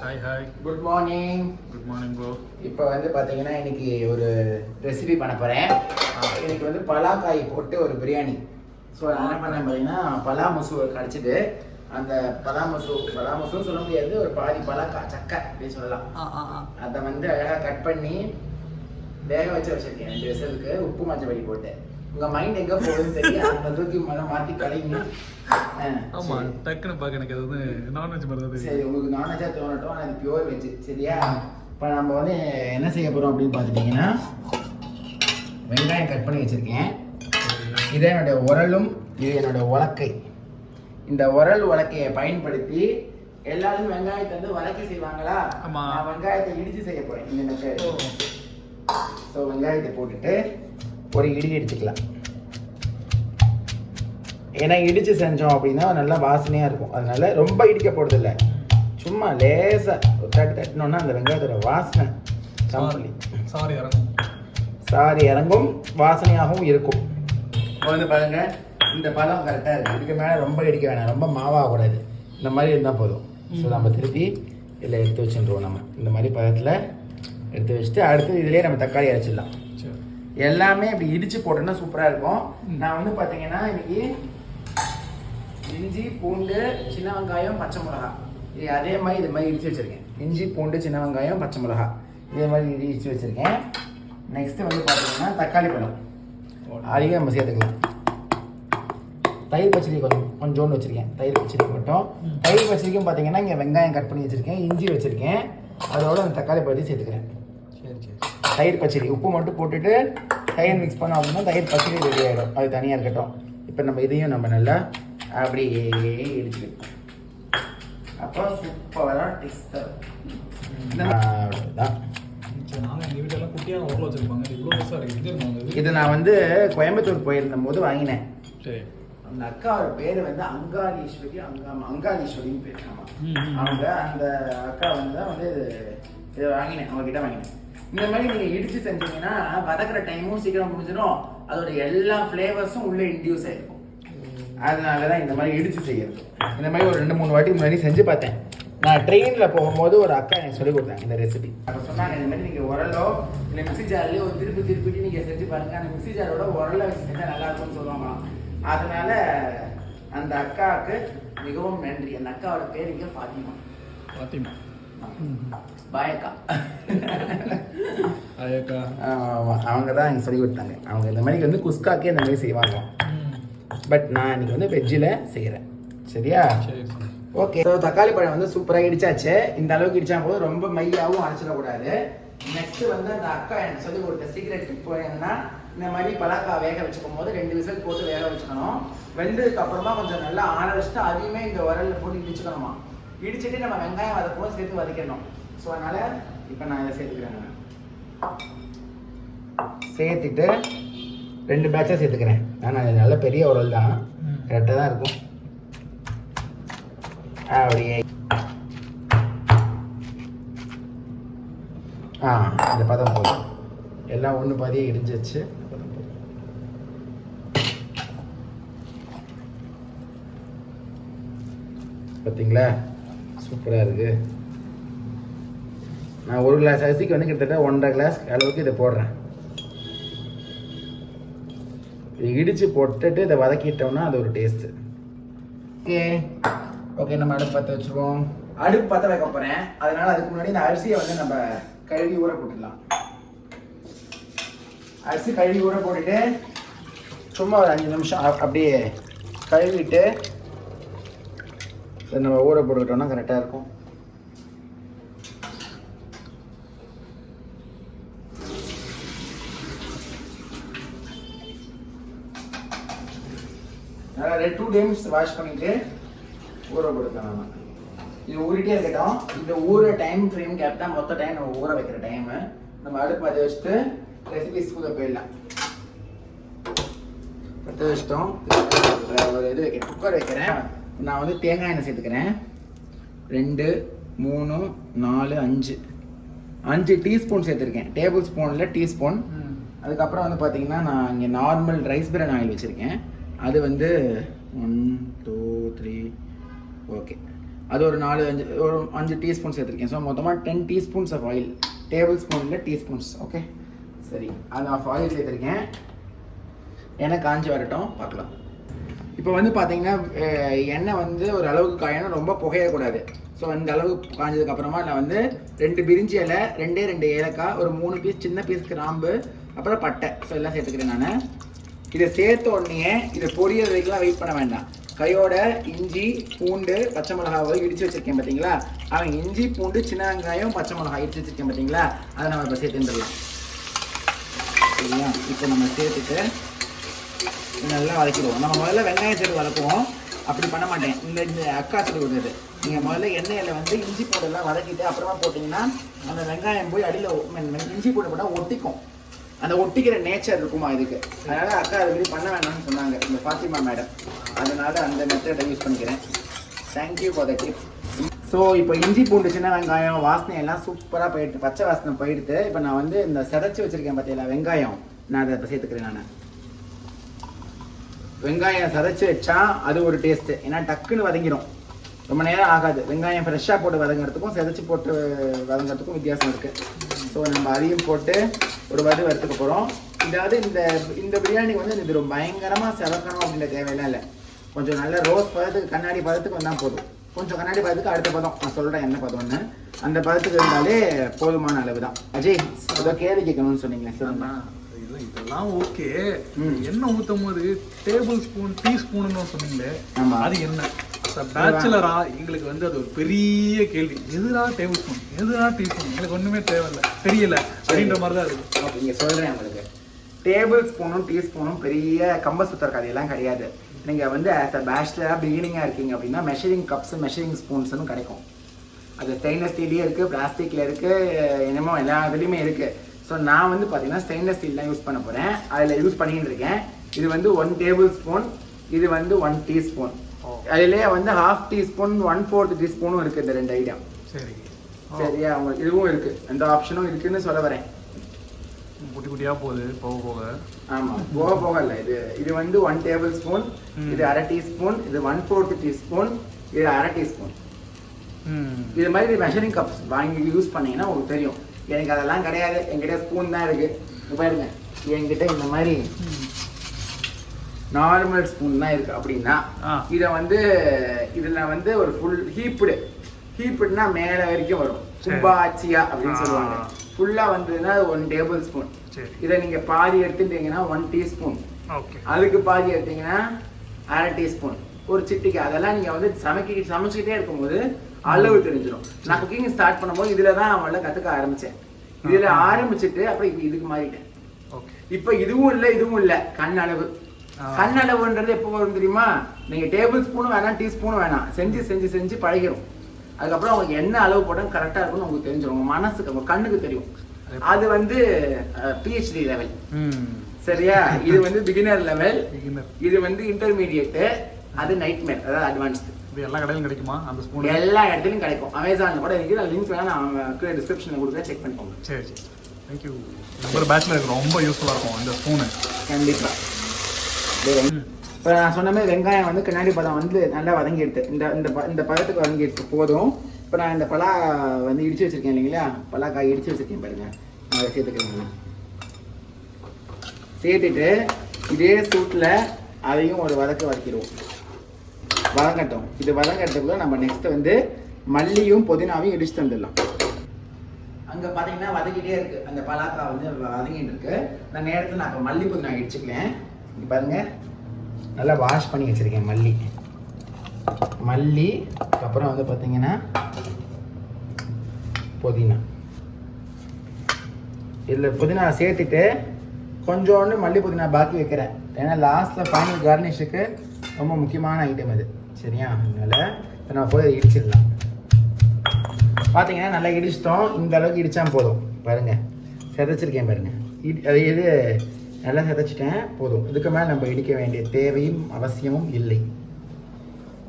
Hi hi good morning good morning bro இப்போ வந்து பார்த்தீங்கன்னா இன்னைக்கு ஒரு ரெசிபி பண்ண போகிறேன் இன்னைக்கு வந்து பலாக்காய் போட்டு ஒரு பிரியாணி. ஸோ நான் என்ன பண்ணேன் பார்த்தீங்கன்னா பலா மசூ கிடச்சிது அந்த பலா மசூ பலா மசூ சொல்ல முடியாது ஒரு பாதி பலாக்கா சக்கை அப்படின்னு சொல்லலாம். அதை வந்து அழகாக கட் பண்ணி வேக வச்சு வச்சிருக்கேன் ரெண்டு விசலுக்கு உப்பு மஞ்சள் வடி போட்டு. உங்கள் மைண்ட் எங்கே போகுதுன்னு தெரியும் அந்த தூக்கி மேலே மாற்றி கலைங்க ஆமா டக்குன்னு பார்க்க எனக்கு அது நான்வெஜ் மாதிரி சரி உங்களுக்கு நான்வெஜ்ஜாக தோணட்டும். ஆனால் இது பியூர் வெஜ் சரியா? இப்போ நம்ம வந்து என்ன செய்ய போகிறோம் அப்படின்னு பார்த்துட்டிங்கன்னா வெங்காயம் கட் பண்ணி வச்சுருக்கேன். இது என்னோட உரலும் இது என்னோட உலக்கை. இந்த உரல் உலக்கையை பயன்படுத்தி எல்லாரும் வெங்காயத்தை வந்து வதக்கி செய்வாங்களா. நான் வெங்காயத்தை இடிச்சு செய்ய போகிறேன் இந்த ஸோ வெங்காயத்தை போட்டுட்டு ஒரு இடி இடிச்சுக்கலாம் ஏன்னா இடிச்சு செஞ்சோம் அப்படின்னா நல்லா வாசனையாக இருக்கும். அதனால ரொம்ப இடிக்க போகிறதில்ல சும்மா லேசாக ஒரு தட்டு தட்டினோன்னா அந்த வெங்காயத்தோட வாசனை கம்பளி சாரி இறங்கும். சாரி இறங்கும். வாசனையாகவும் இருக்கும். இப்போ வந்து பாருங்க இந்த பதம் கரெக்டாக இருக்குது இதுக்கு மேலே ரொம்ப இடிக்க வேணாம். ரொம்ப மாவாகக்கூடாது இந்த மாதிரி இருந்தால் போதும். ஸோ நம்ம திருப்பி இதில் எடுத்து வச்சுருவோம் நம்ம. இந்த மாதிரி பதத்தில் எடுத்து வச்சுட்டு அடுத்து இதிலே நம்ம தக்காளி அரைச்சிடலாம். சரி. எல்லாமே இப்படி இடிச்சு போட்டோம்னா சூப்பராக இருக்கும். நான் வந்து பார்த்தீங்கன்னா இன்னைக்கு இஞ்சி பூண்டு சின்ன வெங்காயம் பச்சை மிளகா இது அதே மாதிரி இது மாதிரி இடிச்சு வச்சிருக்கேன். இஞ்சி பூண்டு சின்ன வெங்காயம் பச்சை மிளகா இதே மாதிரி இடிச்சு வச்சிருக்கேன். நெக்ஸ்ட் வந்து பார்த்தீங்கன்னா தக்காளி பழம். அதையும் நம்ம சேர்த்துக்கலாம். தயிர் பச்சடி கொஞ்சம் கொஞ்சோண்டு வச்சிருக்கேன். தயிர் பச்சடி மட்டும். தயிர் பச்சடிக்கும் பார்த்தீங்கன்னா இங்கே வெங்காயம் கட் பண்ணி வச்சிருக்கேன். இஞ்சி வச்சிருக்கேன். அதோட அந்த தக்காளி பழத்தையும் சேர்த்துக்கிறேன். சரி சரி. தயிர் பச்சடி. உப்பு மட்டும் போட்டுட்டு தயிர் மிக்ஸ் பண்ணோம் அப்படின்னா தயிர் பச்சடி ரெடி ஆகிடும் அது தனியாக இருக்கட்டும். இப்போ நம்ம இதையும் நம்ம நல்லா அப்படியே இடிச்சுக்கணும் அப்போ சூப்பராக டேஸ்ட் அவ்வளோதான் இது நான் வந்து கோயம்புத்தூர் போயிருந்த போது வாங்கினேன். சரி. அந்த அக்காவோட பேர் வந்து அங்காளீஸ்வரி அங்கா அங்காளீஸ்வரின்னு பேர். அவங்க அந்த அக்கா வந்து வந்து இது இதை வாங்கினேன். அவங்க கிட்ட வாங்கினேன். இந்த மாதிரி நீங்கள் இடிச்சு செஞ்சீங்கன்னா வதக்குற டைமும் சீக்கிரம் முடிஞ்சிடும். அதோட எல்லா ஃப்ளேவர்ஸும் உள்ளே இன்டியூஸ் ஆயிருக்கும். அதனால தான் இந்த மாதிரி இடிச்சு செய்யறது. இந்த மாதிரி ஒரு ரெண்டு மூணு வாட்டி முன்னாடி செஞ்சு பார்த்தேன். நான் ட்ரெயினில் போகும்போது ஒரு அக்கா எனக்கு சொல்லி கொடுத்தாங்க இந்த ரெசிபி அப்போ சொன்னாங்க இந்த மாதிரி நீங்கள் உரலோ இல்லை மிக்ஸி ஜார்லேயோ ஒரு திருப்பி திருப்பிட்டு நீங்கள் செஞ்சு பாருங்க. அந்த மிக்ஸி ஜாரோட உரலை வச்சு செஞ்சால் நல்லா இருக்கும்னு சொல்லுவாங்களாம். அதனால அந்த அக்காவுக்கு மிகவும் நன்றி. அந்த அக்காவோட பேர் இங்கே ஃபாத்திமா. பாத்திமா பாய் அக்கா ஐயக்கா ஆமா, அவங்க தான் எனக்கு சொல்லி கொடுத்தாங்க. அவங்க இந்த மாதிரி வந்து குஸ்காக்கே இந்த மாதிரி செய்வாங்க பட் நான் இன்னைக்கு வந்து வெஜ்ஜில் செய்கிறேன் சரியா? சரி சரி. ஓகே ஸோ தக்காளி பழம் வந்து சூப்பராக இடிச்சாச்சு. இந்த அளவுக்கு இடிச்சா போது ரொம்ப மையாவும் அரைச்சிடக்கூடாது நெக்ஸ்ட் வந்து அந்த அக்கா எனக்கு சொல்லி கொடுத்த சீக்ரெட் என்னன்னா இந்த மாதிரி பலாக்கா வேக வச்சுக்கும் போது ரெண்டு விசில் போட்டு வேக வச்சுக்கணும். வெந்ததுக்கு அப்புறமா கொஞ்சம் நல்லா ஆற வச்சுட்டு அதையுமே இந்த உரல்ல போட்டு இடிச்சுக்கணுமா? இடிச்சிட்டு நம்ம வெங்காயம் வதக்கும் சேர்த்து வதக்கிடணும். ஸோ அதனால இப்போ நான் இதை சேர்த்துக்கிறேன். சேர்த்துட்டு ரெண்டு பேட்சாக சேர்த்துக்கிறேன். அது நல்ல பெரிய உரல் தான். கரெக்டாக தான் இருக்கும். அப்படியே. ஆ இந்த பதம் போதும். எல்லாம் ஒன்று பாதியே இடிஞ்சிச்சு. பார்த்தீங்களா சூப்பராக இருக்கு. நான் ஒரு கிளாஸ் அரிசிக்கு வந்து கிட்டத்தட்ட ஒன்றரை கிளாஸ் அளவுக்கு இதை போடுறேன். இடித்து போட்டுட்டு இதை வதக்கிட்டோம்னா அது ஒரு டேஸ்ட்டு ஓகே ஓகே நம்ம அடுப்பு பற்ற வச்சுருவோம். அடுப்பு பற்ற வைக்க போகிறேன் அதனால அதுக்கு முன்னாடி இந்த அரிசியை வந்து நம்ம கழுவி ஊற போட்டுடலாம். அரிசி கழுவி ஊற போட்டுட்டு சும்மா ஒரு அஞ்சு நிமிஷம் அப்படியே கழுவிட்டு இதை நம்ம ஊற போட்டுக்கிட்டோம்னா கரெக்டாக இருக்கும். நல்லா டூ டைம்ஸ் வாஷ் பண்ணிட்டு ஊற போட்டுக்கலாம் நம்ம. இது ஊறிட்டே இருக்கட்டும். இந்த ஊற டைம் ஃப்ரேம் தான் மொத்த டைம் நம்ம ஊற வைக்கிற டைமு நம்ம அடுப்பு அதை வச்சுட்டு ரெசிபிஸ் கூட போயிடலாம். பற்ற வச்சிட்டோம். ஒரு இது வைக்கிறேன். குக்கர் வைக்கிறேன். நான் வந்து தேங்காய் எண்ணெய் சேர்த்துக்கிறேன். ரெண்டு மூணு நாலு அஞ்சு. அஞ்சு டீஸ்பூன் சேர்த்துருக்கேன். டேபிள் ஸ்பூனில் டீஸ்பூன் அதுக்கப்புறம் வந்து பார்த்தீங்கன்னா நான் இங்கே நார்மல் ரைஸ் பிரான் ஆயில் வச்சுருக்கேன். அது வந்து ஒன் டூ த்ரீ ஓகே அது ஒரு நாலு அஞ்சு ஒரு அஞ்சு டீஸ்பூன் சேர்த்துருக்கேன். ஸோ மொத்தமாக ten teaspoons of oil table ஸ்பூனில் டீஸ்பூன்ஸ் ஓகே சரி அது ஆஃப் ஆயில் சேர்த்துருக்கேன். எண்ணெய் காஞ்சி வரட்டும் பார்க்கலாம். இப்போ வந்து பார்த்தீங்கன்னா எண்ணெய் வந்து ஒரு அளவுக்கு காயணும் ரொம்ப புகையக்கூடாது. ஸோ இந்த அளவுக்கு காஞ்சதுக்கப்புறமா நான் வந்து ரெண்டு பிரிஞ்சி இலை ரெண்டே ரெண்டு ஏலக்காய் ஒரு மூணு பீஸ் சின்ன பீஸ் கிராம்பு அப்புறம் பட்டை. ஸோ எல்லாம் சேர்த்துக்கிறேன் நான். இதை சேர்த்த உடனே இதை பொரியல் வரைக்கும்லாம் வெயிட் பண்ண வேண்டாம். கையோட இஞ்சி பூண்டு பச்சை மிளகாவை இடிச்சு வச்சிருக்கேன் பார்த்தீங்களா? அவன் இஞ்சி பூண்டு சின்ன வெங்காயம் பச்சை மிளகாய் இடிச்சு வச்சிருக்கேன் பார்த்தீங்களா? அதை நம்ம இப்போ சேர்த்துட்டுலாம் சரியா? இப்போ நம்ம சேர்த்துட்டு நல்லா வதக்கிடுவோம். நம்ம முதல்ல வெங்காயம் சேர்த்து வதக்குவோம் அப்படி பண்ண மாட்டேன். இந்த இந்த அக்கா சொல்லி கொடுத்தது நீங்கள் முதல்ல எண்ணெயில் வந்து இஞ்சி பூண்டெல்லாம் வதக்கிட்டு அப்புறமா போட்டிங்கன்னா அந்த வெங்காயம் போய் அடியில் இஞ்சி பூண்டு போட்டால் ஒட்டிக்கும். அந்த ஒட்டிக்கிற நேச்சர் இருக்குமா இதுக்கு? அதனால அக்கா அது மாதிரி பண்ண வேண்டாம்னு சொன்னாங்க இந்த ஃபாத்திமா மேடம் அதனால அந்த மெத்தடை யூஸ் பண்ணிக்கிறேன். Thank you for the tip so இப்போ இஞ்சி பூண்டு சின்ன வெங்காயம் வாசனை எல்லாம் சூப்பராக போயிட்டு பச்சை வாசனை போயிடுது. இப்போ நான் வந்து இந்த செதைச்சி வச்சிருக்கேன் பார்த்தீங்களா வெங்காயம்? நான் அதை இப்போ சேர்த்துக்கிறேன் நான். வெங்காயம் சதைச்சு வச்சா அது ஒரு டேஸ்ட்டு ஏன்னா டக்குன்னு வதங்கிடும் ரொம்ப நேரம் ஆகாது. வெங்காயம் ஃப்ரெஷ்ஷாக போட்டு வதங்குறதுக்கும் செதைச்சி போட்டு வதங்குறதுக்கும் வித்தியாசம் இருக்குது ஸோ நம்ம அதையும் போட்டு ஒரு வடு வறுத்துக்க போகிறோம் இதாவது இந்த இந்த பிரியாணி வந்து இது ரொம்ப பயங்கரமாக செவக்கணும் அப்படின்ற தேவையெல்லாம் இல்லை. கொஞ்சம் நல்ல ரோஸ் பதத்துக்கு கண்ணாடி பதத்துக்கு வந்தால் போதும். கொஞ்சம் கண்ணாடி பதத்துக்கு அடுத்த பதம். நான் சொல்கிறேன் என்ன பதம்னு அந்த பதத்துக்கு இருந்தாலே போதுமான அளவு தான் அஜய் ஏதோ கேள்வி கேட்கணும்னு சொன்னீங்களே இது- இதெல்லாம் ஓகே. ம். எண்ணெய் ஊத்தும் போது டேபிள் ஸ்பூன் டீ ஸ்பூன் சொன்னீங்களே. அது என்ன? பேச்சுலரா எங்களுக்கு வந்து அது ஒரு பெரிய கேள்வி. எதுடா டேபிள் ஸ்பூன் எதுடா டீ ஸ்பூன் எங்களுக்கு ஒண்ணுமே தேவையில்ல. தெரியல. அப்படின்ற மாதிரி தான் இருக்கு. இங்க சொல்றேன் உங்களுக்கு. டேபிள் ஸ்பூனும் டீஸ்பூனும் பெரிய கம்ப சுத்தர் கதையெல்லாம் கிடையாது. நீங்க வந்து ஆஸ் அ பேச்சுலரா பிகினிங்கா இருக்கீங்க அப்படின்னா மெஷரிங் கப்ஸ் மெஷரிங் ஸ்பூன்ஸ்னு கிடைக்கும். அது ஸ்டெயின்லெஸ் ஸ்டீல்லே இருக்கு பிளாஸ்டிக்ல இருக்கு என்னமோ எல்லா இதுலயுமே இருக்கு. ஸோ நான் வந்து பார்த்தீங்கன்னா ஸ்டெயின்லெஸ் ஸ்டீல் தான் யூஸ் பண்ண போறேன். அதில் யூஸ் பண்ணிட்டு இருக்கேன். இது வந்து ஒன் டேபிள் ஸ்பூன் இது வந்து ஒன் டீஸ்பூன் அதுலேயே வந்து ஹாஃப் டீஸ்பூன் ஒன் ஃபோர்த் டீஸ்பூனும் இருக்கு இந்த ரெண்டு ஐட்டம் சரி. சரியா உங்களுக்கு இதுவும் இருக்கு. இந்த ஆப்ஷனும் இருக்குன்னு சொல்ல வரேன். குட்டி குட்டியா போகுது போக போக. ஆமா போக போக இல்ல. இது இது வந்து ஒன் டேபிள் ஸ்பூன். இது அரை டீஸ்பூன் இது ஒன் ஃபோர்த் டீஸ்பூன் இது அரை டீஸ்பூன். இது மாதிரி மெஷரிங் கப்ஸ் வாங்கி யூஸ் பண்ணீங்கன்னா உங்களுக்கு தெரியும். எனக்கு அதெல்லாம் கிடையாது. என்கிட்ட ஸ்பூன் தான் இருக்கு. இங்க பாருங்க. என்கிட்ட இந்த மாதிரி. நார்மல் ஸ்பூன் தான் இருக்கு அப்படின்னா. இதை வந்து இதுல வந்து ஒரு ஃபுல் ஹீப்டு ஹீப்டுனா மேல வரைக்கும் வரும். சரி. கும்பாச்சியா அப்படின்னு. சொல்லுவாங்க. ஃபுல்லா வந்ததுன்னா ஒன் டேபிள் ஸ்பூன் இதை நீங்க பாதி எடுத்துட்டீங்கன்னா ஒன் டீஸ்பூன் அதுக்கு பாதி எடுத்தீங்கன்னா அரை டீஸ்பூன் ஒரு சிட்டிக்கு அதெல்லாம் நீங்க வந்து சமைக்க சமைச்சுக்கிட்டே இருக்கும்போது அளவு தெரிஞ்சிடும் நான் குக்கிங் ஸ்டார்ட் பண்ணும்போது இதுல தான் அவள கத்துக்க ஆரம்பிச்சேன். இதுல ஆரம்பிச்சுட்டு அப்புறம் இதுக்கு மாறிட்டேன். இப்ப இதுவும் இல்ல இதுவும் இல்ல. கண் அளவு. ஆ. கண் அளவுன்றது எப்போ வரும் தெரியுமா? நீங்க டேபிள் ஸ்பூனும் வேணாம் டீஸ்பூனும் வேணாம். செஞ்சு செஞ்சு செஞ்சு பழகிரும். அதுக்கப்புறம் உங்களுக்கு என்ன அளவு போட்டால் கரெக்டா இருக்கும்னு உங்களுக்கு தெரிஞ்சிடும் உங்க மனசுக்கு உங்க கண்ணுக்கு தெரியும். அது வந்து பிஹெச்டி லெவல் சரியா? இது வந்து பிகினர் லெவல். இது வந்து இன்டர்மீடியட் அது நைட்மேர் அதாவது அட்வான்ஸ்டு எல்லா கடையிலும் கிடைக்குமா அந்த ஸ்பூன் எல்லா இடத்துலயும் கிடைக்கும். அமேசான்ல கூட இருக்கு நான் லிங்க் வேணா நான் டிஸ்கிரிப்ஷன்ல கொடுக்குறேன். செக் பண்ணிக்கோங்க. சரி சரி. தேங்க்யூ நம்பர் பேட்ச்ல இருக்கு. ரொம்ப யூஸ்ஃபுல்லாக இருக்கும் இந்த ஸ்பூனு கண்டிப்பா. இப்போ நான் சொன்ன மாதிரி வெங்காயம் வந்து கண்ணாடி பழம் வந்து நல்லா வதங்கி எடுத்து இந்த இந்த ப- இந்த பழத்துக்கு வதங்கி எடுத்து போதும். இப்போ நான் இந்த பலா வந்து இடிச்சு வச்சிருக்கேன் இல்லைங்களா? பலாக்காய் இடிச்சு வச்சிருக்கேன் பாருங்க. நான் அதை சேர்த்துக்கிறேன் சேர்த்துட்டு இதே சூட்டில் அதையும் ஒரு வதக்க வதக்கிடுவோம். வதங்கட்டும். இது வதங்கறதுக்குள்ள நம்ம நெக்ஸ்ட் வந்து மல்லியும் புதினாவையும் இடிச்சு தந்துடலாம். அங்கே பார்த்தீங்கன்னா வதக்கிட்டே இருக்கு. அந்த பலாக்காய் வந்து வதங்கிட்டு இருக்கு. அந்த நேரத்தில் நான் இப்போ மல்லி புதினா இடிச்சுக்கலேன் இங்கே பாருங்கள் நல்லா வாஷ் பண்ணி வச்சிருக்கேன் மல்லி. மல்லி அப்புறம் வந்து பார்த்திங்கன்னா புதினா. இதில் புதினா சேர்த்துட்டு கொஞ்சோண்டு மல்லி புதினா பாக்கி வைக்கிறேன். ஏன்னா லாஸ்ட்டில் ஃபைனல் கார்னிஷுக்கு ரொம்ப முக்கியமான ஐட்டம் இது சரியா? அதனால் இப்போ நம்ம போய் இடிச்சிடலாம். பார்த்தீங்கன்னா நல்லா இடிச்சிட்டோம். இந்த அளவுக்கு இடித்தா போதும். பாருங்கள் செதைச்சிருக்கேன் பாருங்கள் இடி- அது இது நல்லா செதைச்சிட்டேன். போதும். இதுக்கு மேலே நம்ம இடிக்க வேண்டிய தேவையும் அவசியமும் இல்லை.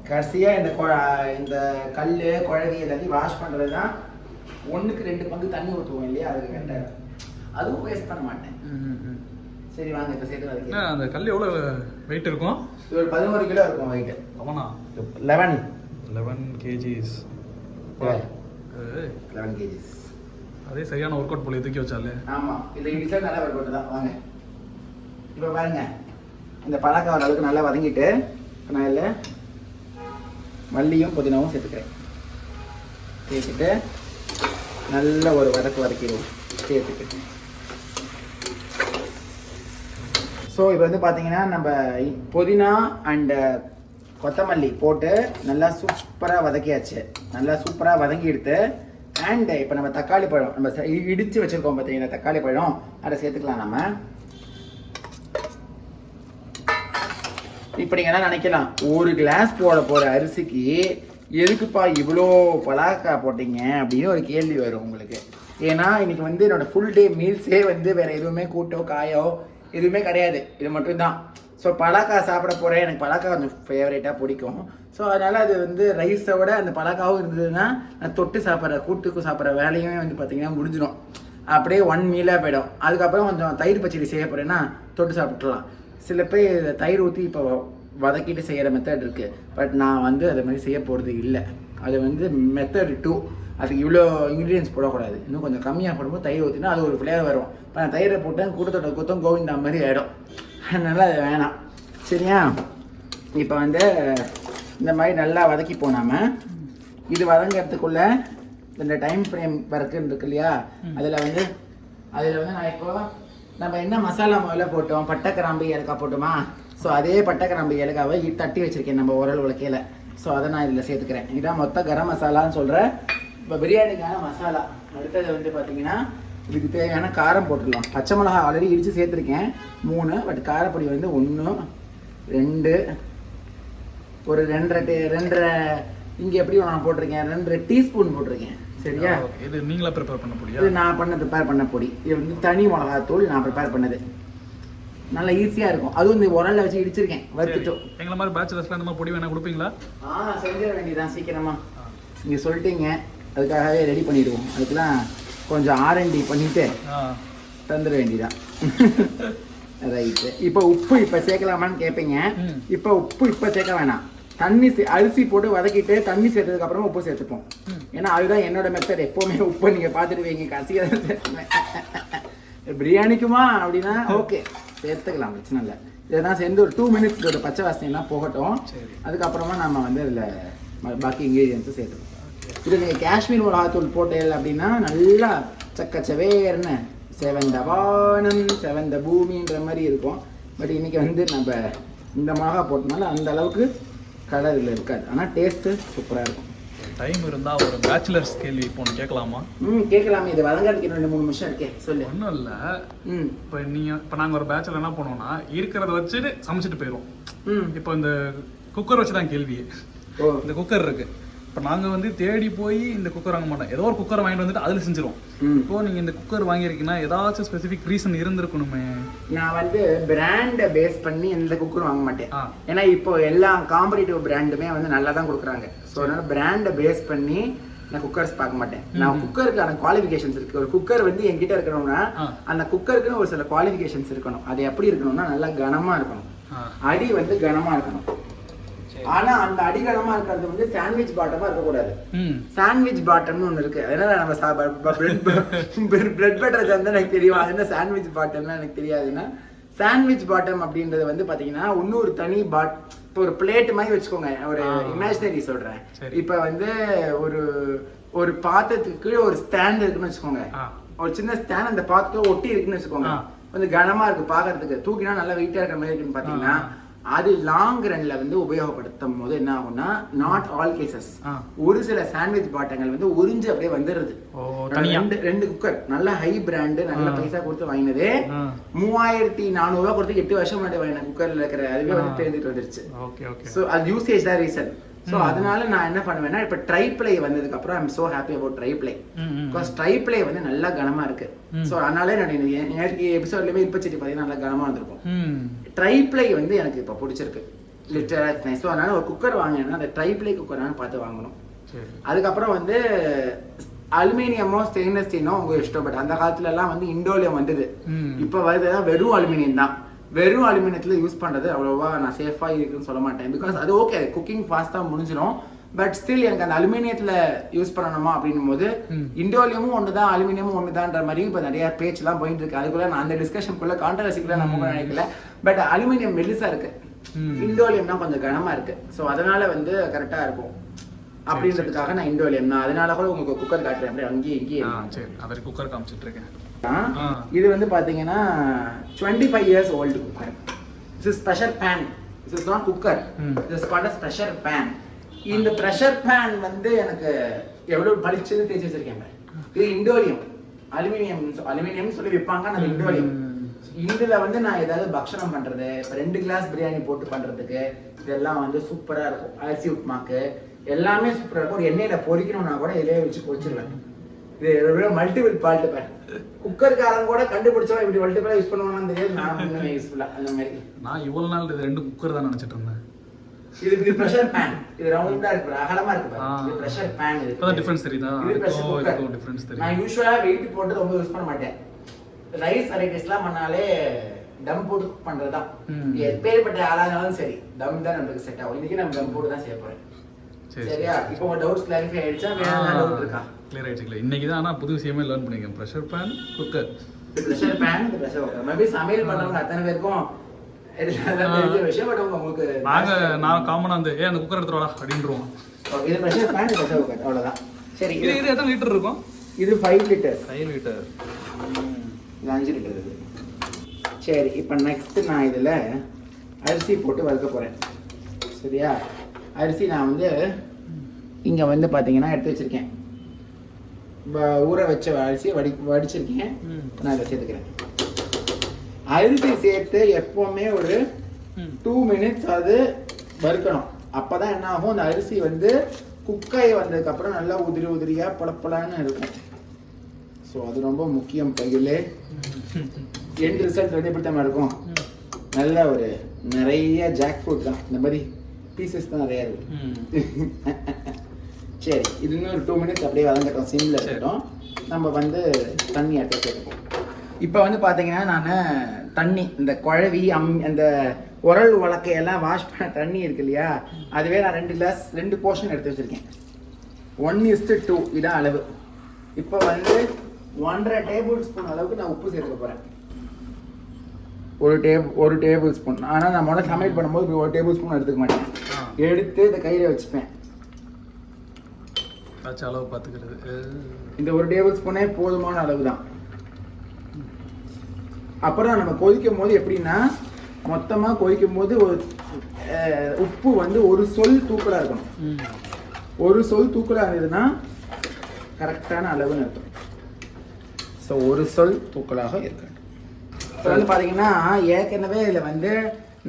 கடைசியாக இந்த இந்த கல் குழவி எல்லாத்தையும் வாஷ் பண்ணுறது தான் ஒன்றுக்கு ரெண்டு பங்கு தண்ணி ஊற்றுவோம் இல்லையா? அதுக்கு கரெக்டாக அதுவும் வேஸ்ட் பண்ண மாட்டேன். சரி வாங்க இப்போ சேர்த்து அந்த கல் எவ்வளோ வெயிட் இருக்கும்? இது ஒரு பதினோரு கிலோ இருக்கும் வெயிட் அவனா? Eleven eleven kgs. Eleven kgs அதே சரியான ஒர்க் அவுட் போல தூக்கி வச்சாலே. ஆமா. இது இடிச்சா நல்லா ஒர்க் தான். வாங்க. இப்போ பாருங்க. இந்த பழக்கம் ஓரளவுக்கு அளவுக்கு நல்லா வதங்கிட்டு நான் இதில் மல்லியும் புதினாவும் சேர்த்துக்கிறேன். சேர்த்துட்டு நல்ல ஒரு வதக்கு வதக்கிடுவோம். சேர்த்துக்கிட்டு ஸோ இப்போ வந்து பார்த்தீங்கன்னா நம்ம புதினா அண்டு கொத்தமல்லி போட்டு நல்லா சூப்பராக வதக்கியாச்சு. நல்லா சூப்பராக வதங்கி எடுத்து அண்டு இப்போ நம்ம தக்காளி பழம் நம்ம இடித்து வச்சுருக்கோம் பார்த்தீங்கன்னா தக்காளி பழம். அதை சேர்த்துக்கலாம் நம்ம. இப்போ நீங்கள் என்ன நினைக்கலாம். ஒரு கிளாஸ் போட போகிற அரிசிக்கு எதுக்குப்பா இவ்வளோ பலாக்காய் போட்டீங்க அப்படின்னு ஒரு கேள்வி வரும் உங்களுக்கு. ஏன்னா இன்னைக்கு வந்து என்னோட ஃபுல் டே மீல்ஸே வந்து வேற எதுவுமே கூட்டோ காயோ எதுவுமே கிடையாது. இது மட்டும்தான். ஸோ பலாக்காய் சாப்பிட போகிறேன் எனக்கு பலாக்கா கொஞ்சம் ஃபேவரேட்டாக பிடிக்கும். ஸோ அதனால் அது வந்து ரைஸை விட அந்த பலாக்காவும் இருந்ததுன்னா நான் தொட்டு சாப்பிட்ற கூட்டுக்கு சாப்பிட்ற வேலையுமே வந்து பார்த்தீங்கன்னா முடிஞ்சிடும். அப்படியே ஒன் மீலாக போயிடும். அதுக்கப்புறம் கொஞ்சம் தயிர் பச்சடி செய்ய போகிறேன்னா தொட்டு சாப்பிட்டுலாம் சில பேர் தயிர் ஊற்றி இப்போ வதக்கிட்டு செய்கிற மெத்தட் இருக்குது பட் நான் வந்து அதை மாதிரி செய்ய போகிறது இல்லை. அது வந்து மெத்தட் டூ அதுக்கு இவ்வளோ இன்க்ரீடியன்ஸ் போடக்கூடாது. இன்னும் கொஞ்சம் கம்மியாக போடும்போது தயிர் ஊற்றினா அது ஒரு ஃப்ளேவர் வரும். இப்போ நான் தயிரை போட்டேன் கூட்டத்தோட குத்தம் கோவிந்தா மாதிரி ஆகிடும் அதனால் அது வேணாம். சரியா? இப்போ வந்து இந்த மாதிரி நல்லா வதக்கி போனாம இது வதங்கிறதுக்குள்ள இந்த டைம் ஃப்ரேம் ஒர்க்கு இருக்கு இல்லையா? அதில் வந்து அதில் வந்து நான் இப்போ நம்ம என்ன மசாலா முதல்ல போட்டோம்? பட்டை கிராம்பு ஏலக்காய் போட்டோமா? ஸோ அதே பட்டை கிராம்பு ஏலக்காவை தட்டி வச்சிருக்கேன் நம்ம உரல் உலக்கையில். ஸோ அதை நான் இதில் சேர்த்துக்கிறேன். இதான் மொத்த கரம் மசாலான்னு சொல்கிறேன் இப்போ பிரியாணிக்கான மசாலா. அடுத்தது வந்து பார்த்தீங்கன்னா இதுக்கு தேவையான காரம் போட்டுடலாம். பச்சை மிளகா ஆல்ரெடி இடித்து சேர்த்துருக்கேன். மூணு பட் காரப்பொடி வந்து ஒன்று ரெண்டு ஒரு ரெண்டரை டே ரெண்டரை இங்கே எப்படி நான் போட்டிருக்கேன்? ரெண்டரை டீஸ்பூன் போட்டிருக்கேன். சரியா? இது நீங்களா ப்ரிப்பேர் பண்ண முடியா இது நான் பண்ண ப்ரிப்பேர் பண்ண பொடி. இது வந்து தனி மிளகாத்தூள் நான் ப்ரிப்பேர் பண்ணது. நல்லா ஈஸியாக இருக்கும். அதுவும் இந்த உரல்ல வச்சு இடிச்சிருக்கேன். வறுத்துட்டும். எங்களை மாதிரி பேச்சுலர்ஸ்லாம் இந்த மாதிரி பொடி வேணா கொடுப்பீங்களா? ஆ செஞ்சிட வேண்டியதான் சீக்கிரமா. நீங்கள் சொல்லிட்டீங்க. அதுக்காகவே ரெடி பண்ணிடுவோம். அதுக்கெல்லாம் கொஞ்சம் ஆர்என்டி பண்ணிட்டு தந்துட வேண்டியதான் ரைட்டு இப்போ உப்பு இப்போ சேர்க்கலாமான்னு கேட்பீங்க. இப்போ உப்பு இப்போ சேர்க்க வேணாம். தண்ணி அரிசி போட்டு வதக்கிட்டு தண்ணி சேர்த்ததுக்கு அப்புறமா உப்பு சேர்த்துப்போம். ஏன்னா அதுதான் என்னோட மெத்தட் எப்பவுமே உப்பு நீங்க பார்த்துடுவீங்க கடைசியாக தான் சேர்த்துவேன் பிரியாணிக்குமா அப்படின்னா ஓகே. சேர்த்துக்கலாம் பிரச்சனை இல்லை. இதெல்லாம் சேர்ந்து ஒரு டூ மினிட்ஸ் இதோட பச்சை வாசனைலாம் போகட்டும். சரி. அதுக்கப்புறமா நம்ம வந்து அதில் பாக்கி இன்க்ரீடியன்ஸும் சேர்த்துக்கணும் இது நீங்கள் காஷ்மீர் மிளகாத்தூள் போட்டேன் அப்படின்னா நல்லா சக்கச்சவேர்னு செவந்த வானம் செவந்த பூமின்ற மாதிரி இருக்கும். பட் இன்னைக்கு வந்து நம்ம இந்த மிளகா போட்டனால அந்த அளவுக்கு கலர் இதில் இருக்காது ஆனால் டேஸ்ட்டு சூப்பராக இருக்கும். டைம் இருந்தா ஒரு பேச்சுலர்ஸ் கேள்வி இப்போ ஒன்று கேட்கலாமா? ம் கேட்கலாமே. இது வதங்கிறதுக்கு இன்னும் ரெண்டு மூணு நிமிஷம் இருக்கே. சொல்லு. ஒன்றும் இல்லை. ம். இப்போ நீங்க இப்போ நாங்கள் ஒரு பேச்சுலர் என்ன பண்ணுவோம்னா இருக்கிறத வச்சுட்டு சமைச்சிட்டு போயிடுவோம். ம். இப்போ இந்த குக்கர் வச்சு தான் கேள்வி. ஓ. இந்த குக்கர் இருக்கு. இப்போ நாங்கள் வந்து தேடி போய் இந்த குக்கர் வாங்க மாட்டோம். ஏதோ ஒரு குக்கர் வாங்கிட்டு வந்துட்டு அதில் செஞ்சிருவோம். ம். இப்போ நீங்கள் இந்த குக்கர் வாங்கியிருக்கீங்கன்னா ஏதாச்சும் ஸ்பெசிஃபிக் ரீசன் இருந்திருக்கணுமே. நான் வந்து பிராண்டை பேஸ் பண்ணி எந்த குக்கரும் வாங்க மாட்டேன். ஏன்னா இப்போ எல்லா காம்படிட்டிவ் பிராண்டுமே வந்து நல்லா தான் கொடுக்குறாங்க. ஸோ அதனால பிராண்டை பேஸ் பண்ணி நான் குக்கர்ஸ் பார்க்க மாட்டேன். நான் குக்கருக்கான குவாலிஃபிகேஷன்ஸ் இருக்கு. ஒரு குக்கர் வந்து என்கிட்ட இருக்கணும்னா. அந்த குக்கருக்குன்னு ஒரு சில குவாலிஃபிகேஷன்ஸ் இருக்கணும். அது எப்படி இருக்கணும்னா நல்லா கனமா இருக்கணும். அடி வந்து கனமா இருக்கணும். ஆனா அந்த அடி கனமா இருக்கிறது வந்து சாண்ட்விச் பாட்டமா இருக்கக்கூடாது. சாண்ட்விச் பாட்டம்னு ஒன்று இருக்கு. அதனால நம்ம பிரெட் பிரெட் பட்டர் வந்து எனக்கு தெரியும். அது என்ன சாண்ட்விச் பாட்டம்னா எனக்கு தெரியாதுன்னா சாண்ட்விச் பாட்டம் அப்படின்றது வந்து பாத்தீங்கன்னா இன்னொரு தனி பாட் இப்போ ஒரு பிளேட் மாதிரி வச்சுக்கோங்க. ஒரு. இமேஜினரி சொல்றேன். இப்போ வந்து ஒரு ஒரு பாத்திரத்துக்கு கீழே ஒரு ஸ்டாண்ட் இருக்குன்னு வச்சுக்கோங்க. ஒரு சின்ன ஸ்டாண்ட் அந்த பாத்திரம் ஒட்டி இருக்குன்னு வச்சுக்கோங்க. கொஞ்சம் கனமா இருக்கு பாக்குறதுக்கு. தூக்கினா நல்லா வெயிட்டா இருக்கிற மாதிரி இருக்குன்னு பாத்தீங்கன்னா. அது லாங் ரன்ல வந்து உபயோகப்படுத்தும் போது என்ன ஆகும்னா நாட் ஆல் கேசஸ். ஒரு சில சாண்ட்விச் பாட்டங்கள் வந்து உறிஞ்சு அப்படியே வந்துடுது ரெண்டு ரெண்டு குக்கர் நல்ல ஹை பிராண்டு நல்ல. பைசா கொடுத்து வாங்கினது. மூவாயிரத்தி நானூறு ரூபாய் கொடுத்து எட்டு வருஷம் முன்னாடி வாங்கின குக்கர்ல இருக்கிற அதுவே வந்து. தெரிஞ்சுட்டு வந்துருச்சு. ஸோ அது யூசேஜ் தான் ரீசன் ஸோ. அதனால நான் என்ன பண்ணுவேன்னா இப்போ ட்ரை பிளே வந்ததுக்கு அப்புறம் I'm so happy about tri ply because tri ply வந்து நல்லா கனமா இருக்கு. ஸோ அதனால நேற்று எபிசோட்லயுமே இருப்பச்சட்டி பார்த்தீங்கன்னா நல்லா கனமா இருந்திருக்கும் ட்ரை பிளே வந்து எனக்கு இப்போ பிடிச்சிருக்கு. லிட்டராக ஸோ அதனால ஒரு குக்கர் வாங்கினா அந்த ட்ரை பிளே குக்கரானு பார்த்து வாங்கணும். அதுக்கப்புறம் வந்து அலுமினியமோ ஸ்டெயின்லெஸ் ஸ்டீனோ உங்க இஷ்டம் பட் அந்த காலத்துல எல்லாம் வந்து இண்டோலியம் வந்தது. இப்போ வருதுதான் வெறும் அலுமினியம் தான். வெறும் அலுமினியத்துல யூஸ் பண்றது அவ்வளோவா நான் சேஃபா இருக்குன்னு சொல்ல மாட்டேன். பிகாஸ் அது ஓகே குக்கிங் ஃபாஸ்டா முடிஞ்சிடும் பட் ஸ்டில் எனக்கு அந்த அலுமினியத்துல யூஸ் பண்ணணுமா அப்படின்னும் போது. இண்டோலியமும் ஒண்ணுதான் அலுமினியமும் ஒண்ணுதான்ற மாதிரி இப்ப நிறைய பேச்செல்லாம் போயிட்டு இருக்கு. அதுக்குள்ள நான் அந்த டிஸ்கஷனுக்குள்ள கான்ட்ரவர்சிக்குள்ள நம்ம. நினைக்கல. பட் அலுமினியம் மெல்லிசா இருக்கு. ம். இண்டோலியம் தான் கொஞ்சம் கனமா இருக்கு. சோ அதனால வந்து கரெக்டா இருக்கும். அப்படின்றதுக்காக நான் இண்டோலியம் நான் அதனால கூட உங்களுக்கு குக்கர் காட்டுறேன். அப்படியே அங்கேயே இங்கேயே சரி. அதை குக்கர் காமிச்சிட்டு இருக்கேன். இது வந்து பாத்தீங்கன்னா twenty five years old cooker is special pan is not cooker. Is called special pan இந்த ப்ரெஷர் பேன் வந்து எனக்கு எவ்வளவு பளிச்சுன்னு தேய்ச்சி வச்சிருக்கேன். இது இண்டோலியம் அலுமினியம் அலுமினியம் சொல்லி விற்பாங்க நான் இண்டோலியம் ம். இதுல வந்து நான் ஏதாவது பக்ஷணம் பண்றது இப்ப ரெண்டு கிளாஸ் பிரியாணி போட்டு பண்றதுக்கு இதெல்லாம் வந்து சூப்பரா இருக்கும். அரிசி உப்புமாக்கு. எல்லாமே சூப்பரா இருக்கும். ஒரு எண்ணெயில பொரிக்கணும்னா கூட இலைய வச்சு பொரிச்சிருவேன் இது மல்டிபிள் பால்ட் பேன் குக்கர்காரன் கூட கண்டுபிடிச்சவன் இப்படி மல்டிபிளா யூஸ் பண்ணுவானு தெரியாது. நான் ஒண்ணுமே யூஸ்ஃபுல்லா அந்த மாதிரி. நான் இவ்வளவு நாள் இது ரெண்டு குக்கர் தான் நினைச்சிட்டு இருந்தேன். இது இது பிரஷர் பேன் இது ரவுண்டா இருக்கு அகலமா இருக்கு. இது பிரஷர் பேன் இது. இப்பதான் difference தெரியுதா? இது. இதுக்கும் difference தெரியுது. நான் யூசுவலா வெயிட் போட்டு ரொம்ப யூஸ் பண்ண மாட்டேன். ரைஸ் வெரைட்டிஸ்லாம் பண்ணாலே டம் போட்டு cook பண்றதுதான். ம். எப்பேற்பட்ட ஆளானாலும் சரி தம் தான் நம்மளுக்கு செட் ஆகும். இன்னைக்கு நம்ம தம் போட்டு தான் செய்ய போறேன். சரி சரியா? இப்போ உங்க டவுட்ஸ் கிளாரிஃபை ஆயிடுச்சா? வேற டவுட் இருக்கா? கிளியர் ஆயிடுச்சு clear. இன்னைக்கு தான் ஆனா புது விஷயமே லேர்ன் பண்ணிருக்கேன். Pressure pan cooker pressure pan pressure cooker maybe சமையல் பண்றவங்க அத்தனை பேருக்கும் இதெல்லாம் தெரிஞ்ச விஷயம் பட் உங்களுக்கு நாங்க நான் காமனா வந்து ஏ அந்த குக்கர் எடுத்துருவாடா அப்படின்றோம் இது ப்ரெஷர் பேன் ப்ரெஷர் குக்கர் அவ்வளவுதான். சரி இது இது எத்தனை லிட்டர் இருக்கும்? இது ஃபைவ் லிட்டர்ஸ் ஃபைவ் லிட்டர் இது அஞ்சு லிட்டர் இது. சரி இப்போ நெக்ஸ்ட் நான் இதில் அரிசி போட்டு வறுக்க போகிறேன் சரியா? அரிசி நான் வந்து இங்கே வந்து பார்த்தீங்கன்னா எடுத்து வச்சிருக்கேன். ஊற வச்ச அரிசியை வடி வடிச்சிருக்கேன். நான் இதை சேர்த்துக்கிறேன். அரிசி சேர்த்து எப்போவுமே ஒரு டூ மினிட்ஸ் அது வறுக்கணும். அப்பதான் என்ன ஆகும்? அந்த அரிசி வந்து குக்காய் வந்ததுக்கு அப்புறம் நல்லா உதிரி உதிரியா பளபளன்னு இருக்கும். ஸோ அது ரொம்ப முக்கியம் பையிலே. எண்ட் ரிசல்ட் எப்படி தான் இருக்கும். நல்ல ஒரு நிறைய ஜாக் ஃப்ரூட் தான். இந்த மாதிரி பீசஸ் தான் நிறைய இருக்கு. சரி இது இன்னும் ஒரு டூ மினிட்ஸ் அப்படியே வதங்கட்டும் சிம்ல சரி. இருக்கட்டும். நம்ம வந்து தண்ணி அடுத்து சேர்த்துப்போம் இப்போ வந்து பார்த்தீங்கன்னா நான் தண்ணி இந்த குழவி அம் அந்த உரல் உலக்கையெல்லாம் வாஷ் பண்ண தண்ணி இருக்கு இல்லையா? அதுவே நான் ரெண்டு கிளாஸ் ரெண்டு போர்ஷன் எடுத்து வச்சிருக்கேன். ஒன் இஸ்டு டூ இதான் அளவு. இப்போ வந்து ஒன்றரை டேபிள் ஸ்பூன் அளவுக்கு நான் உப்பு சேர்த்துக்க போகிறேன் ஒரு டேபிள் ஒரு டேபிள் ஸ்பூன் ஆனால் நான் முதல்ல சமையல் பண்ணும்போது ஒரு டேபிள் ஸ்பூன் எடுத்துக்க மாட்டேன். எடுத்து இதை கையில் வச்சுப்பேன். ஆச்சு அளவு பாத்துக்கிறது இந்த ஒரு டேபிள் ஸ்பூனே போதுமான அளவு தான் அப்புறம் நம்ம கொதிக்கும் போது எப்படின்னா மொத்தமாக கொதிக்கும் போது ஒரு உப்பு வந்து ஒரு சொல் தூக்கலாக இருக்கணும். ஒரு சொல் தூக்கலாக இருந்ததுன்னா கரெக்டான அளவுன்னு அர்த்தம் ஸோ ஒரு சொல் தூக்கலாக இருக்கட்டும் ஸோ வந்து பார்த்தீங்கன்னா ஏற்கனவே இதில் வந்து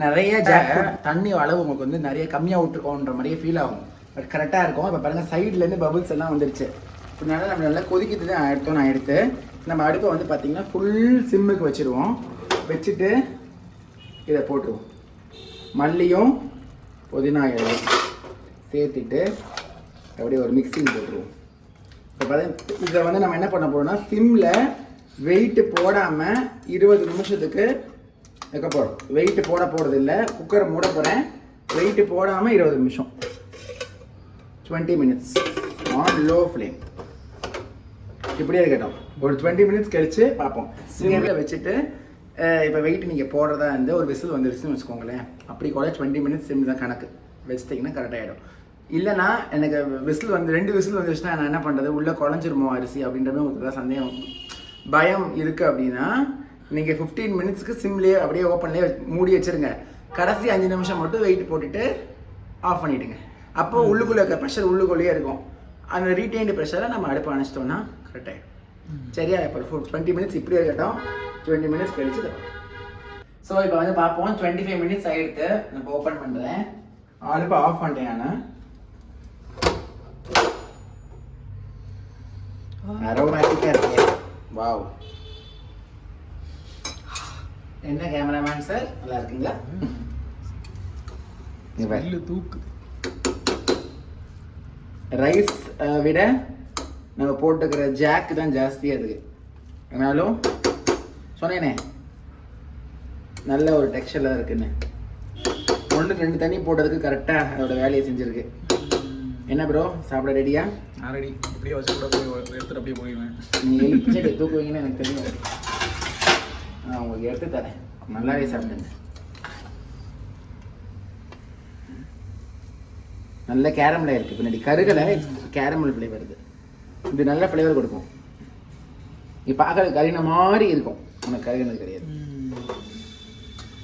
நிறைய ஜாக் தண்ணி அளவு உங்களுக்கு வந்து நிறைய கம்மியாக விட்டுருக்கோன்ற மாதிரியே ஃபீல் ஆகும். பட் கரெக்டாக இருக்கும். இப்போ பாருங்கள் சைட்லேருந்து பபுள்ஸ் எல்லாம் வந்துருச்சு. அதனால நம்ம நல்லா கொதிக்கிட்டு தான் எடுத்தோம் நான் எடுத்து நம்ம அடுப்பை வந்து பார்த்தீங்கன்னா ஃபுல் சிம்முக்கு வச்சுருவோம். வச்சுட்டு இதை போட்டுருவோம். மல்லியும் புதினா இலையும் சேர்த்துட்டு அப்படியே ஒரு மிக்சிங் போட்டுருவோம். இப்போ பார்த்தீங்கன்னா இதை வந்து நம்ம என்ன பண்ண போகிறோம்னா சிம்மில் வெயிட்டு போடாமல் இருபது நிமிஷத்துக்கு வைக்க போகிறோம் வெயிட்டு போட போகிறதில்ல குக்கரை மூட போகிறேன் வெயிட்டு போடாமல் இருபது நிமிஷம். Twenty minutes on low flame இப்படியே இருக்கட்டும். ஒரு டுவெண்ட்டி மினிட்ஸ் கழிச்சு பார்ப்போம். சிம்ல வச்சுட்டு இப்போ வெயிட் நீங்கள் போடுறதா இருந்து ஒரு விசில் வந்துருச்சுன்னு வச்சுக்கோங்களேன். அப்படி கூட டுவெண்ட்டி மினிட்ஸ் சிம் தான் கணக்கு. வச்சிட்டிங்கன்னா கரெக்டாகிடும் இல்லைனா எனக்கு விசில் வந்து ரெண்டு விசில் வந்துருச்சுன்னா நான் என்ன பண்ணுறது உள்ளே குழஞ்சிருமோ அரிசி அப்படின்ற உங்களுக்கு தான் சந்தேகம் பயம் இருக்குது அப்படின்னா நீங்கள் ஃபிஃப்டீன் மினிட்ஸ்க்கு சிம்லேயே அப்படியே ஓப்பன்லேயே மூடி வச்சுருங்க. கடைசி அஞ்சு நிமிஷம் மட்டும் வெயிட் போட்டுட்டு ஆஃப் பண்ணிவிடுங்க அப்போ உள்ளுக்குள்ளே இருக்க ப்ரெஷர் உள்ளுக்குள்ளேயே இருக்கும். அந்த ரீடைன்டு ப்ரெஷரை நம்ம அடுப்பு அணைச்சிட்டோம்னா கரெக்டாகிடும் சரியா? இப்போ டுவெண்ட்டி மினிட்ஸ் இப்படி இருக்கட்டும். டுவெண்ட்டி மினிட்ஸ் கழிச்சு ஸோ இப்போ வந்து பார்ப்போம். டுவெண்ட்டி ஃபைவ் மினிட்ஸ் ஆகிடுத்து நான் ஓப்பன் பண்ணுறேன் அடுப்பு ஆஃப் பண்ணிட்டேன் நான். அரோமேட்டிக்காக இருக்கு. வாவ் என்ன கேமராமேன் சார் நல்லா இருக்குங்களா? தூக்கு. ரைஸ் விட நம்ம போட்டுக்கிற ஜாக் தான் ஜாஸ்தியாக இருக்கு ஆனாலும் சொன்னேனே நல்ல ஒரு டெக்ஸ்டரில் இருக்குன்னு. ஒன்று ரெண்டு தண்ணி போட்டதுக்கு கரெக்டாக அதோட வேலையை செஞ்சுருக்கு. என்ன ப்ரோ சாப்பிட ரெடியா நான் ரெடி அப்படியே வச்சு கூட போய் எடுத்துட்டு அப்படியே போயிடுவேன். நீங்க எலிச்செடி தூக்குவீங்கன்னு எனக்கு தெரியும். நான் உங்களுக்கு எடுத்து தரேன். நல்லாவே சாப்பிடுங்க. நல்ல கேரமில் இருக்கு. பின்னாடி கருகலை கேரமல் ஃப்ளேவர் இது. இது நல்ல ஃப்ளேவர் கொடுக்கும். இது பார்க்கறது கறின மாதிரி இருக்கும். ஆனால் கருகினது கிடையாது.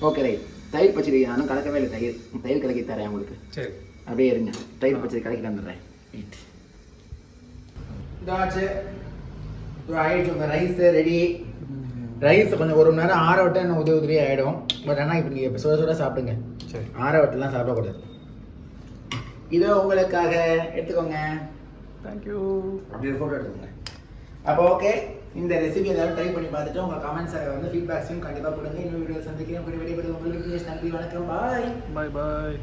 ஓகே ரைட் தயிர் பச்சடி நானும் கலக்கவே இல்லை. தயிர். தயிர் கலக்கி தரேன் உங்களுக்கு. சரி. அப்படியே இருங்க. தயிர் பச்சடி கலக்கிட்டு வந்துடுறேன். ரைட் இதாச்சு இது ஆயிடுச்சு. உங்கள் ரைஸ் ரெடி ரைஸ் கொஞ்சம் ஒரு மணி நேரம் ஆற விட்டா இன்னும் உதவி உதவி ஆகிடும் பட் ஆனால் இப்போ நீங்கள் இப்போ சுட சுட சாப்பிடுங்க. சரி. ஆற விட்டுலாம் சாப்பிடக்கூடாது. இதோ உங்களுக்காக எடுத்துக்கோங்க. தேங்க்யூ அப்படி ஒரு ஃபோட்டோ எடுத்துக்கோங்க. அப்போ ஓகே இந்த ரெசிபி எல்லாரும் ட்ரை பண்ணி பார்த்துட்டு உங்கள் கமெண்ட்ஸை வந்து ஃபீட்பேக்ஸையும் கண்டிப்பாக கொடுங்க. இன்னொரு வீடியோ சந்திக்கிறேன். உங்களுக்கு வெளியே உங்களுக்கு நன்றி வணக்கம். பாய் பாய் பாய்